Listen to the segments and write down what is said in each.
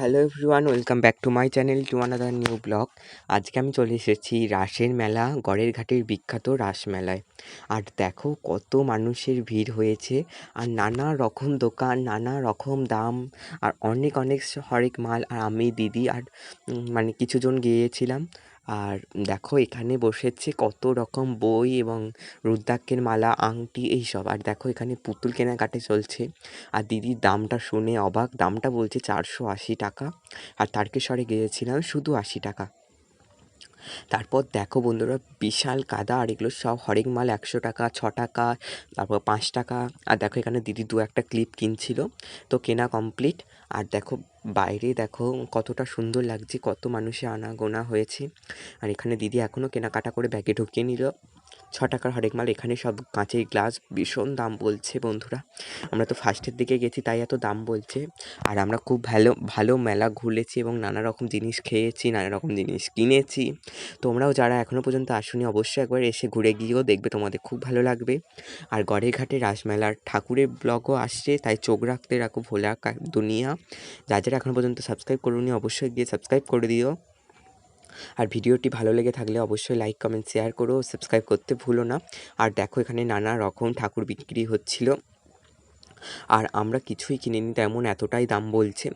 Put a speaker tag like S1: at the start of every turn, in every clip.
S1: Hello everyone, welcome back to my channel to another new vlog. আজকে আমি চলে এসেছি রাসের মেলা, গড়ের ঘাটের বিখ্যাত রাস মেলায়। আর দেখো কত মানুষের ভিড় হয়েছে, আর নানা রকম দোকান, নানা রকম দাম, আর অনেক অনেক হরেক মাল, আর আমি, দিদি, আর মানে কিছুজন গিয়েছিলাম। আর দেখো এখানে বসেছে কত রকম বই এবং রুদ্রাক্ষের মালা, আংটি এইসব। আর দেখো এখানে পুতুল কেনাকাটা চলছে। আর দিদির দামটা শুনে অবাক। দামটা বলছে চারশো আশি টাকা। আর তারকেশ্বরে গিয়েছিলাম শুধু আশি টাকা। তারপর দেখো বন্ধুরা, বিশাল কাদা। আর এগুলো সব হরেক মাল একশো টাকা, ছ টাকা, তারপর পাঁচ টাকা। আর দেখো এখানে দিদি দু একটা ক্লিপ কিনছিল। তো কেনা কমপ্লিট আর দেখো বাইরে দেখো কতটা সুন্দর লাগছে, কত মানুষে আনাগোনা হয়েছে। আর এখানে দিদি এখনও কেনাকাটা করে ব্যাগে ঢুকিয়ে নিল। ছ টাকার হরেক মাল, এখানে সব কাঁচের গ্লাস ভীষণ দাম বলছে বন্ধুরা। আমরা তো ফার্স্টের দিকে গেছি, তাই এত দাম বলছে। আর আমরা খুব ভালো ভালো মেলা ঘুরেছি এবং নানা রকম জিনিস খেয়েছি, নানা রকম জিনিস কিনেছি। তোমরাও যারা এখনও পর্যন্ত আসনি, অবশ্যই একবার এসে ঘুরে গিয়েও দেখবে, তোমাদের খুব ভালো লাগবে। আর গড়ের ঘাটে রাসমেলার ঠাকুরের ব্লগও আসছে, তাই চোখ রাখতে রাখো ভোলা দুনিয়া। যা যারা এখনও পর্যন্ত সাবস্ক্রাইব করুনি, অবশ্যই গিয়ে সাবস্ক্রাইব করে দিও। আর ভিডিওটি ভালো লেগে থাকলে অবশ্যই লাইক কমেন্ট শেয়ার করো সাবস্ক্রাইব করতে ভুলো না। আর দেখো এখানে নানা রকম ঠাকুর বিক্রি হচ্ছিল। আর আমরা কিছুই কিনিনি, তেমন এতটাই দাম বলছে।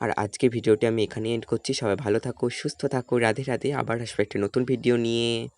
S1: আর আজকে ভিডিওটি আমি এখানে এন্ড করছি। সবাই ভালো থাকো, সুস্থ থাকো, রাধে রাধে। আবার আসব একটা নতুন ভিডিও নিয়ে।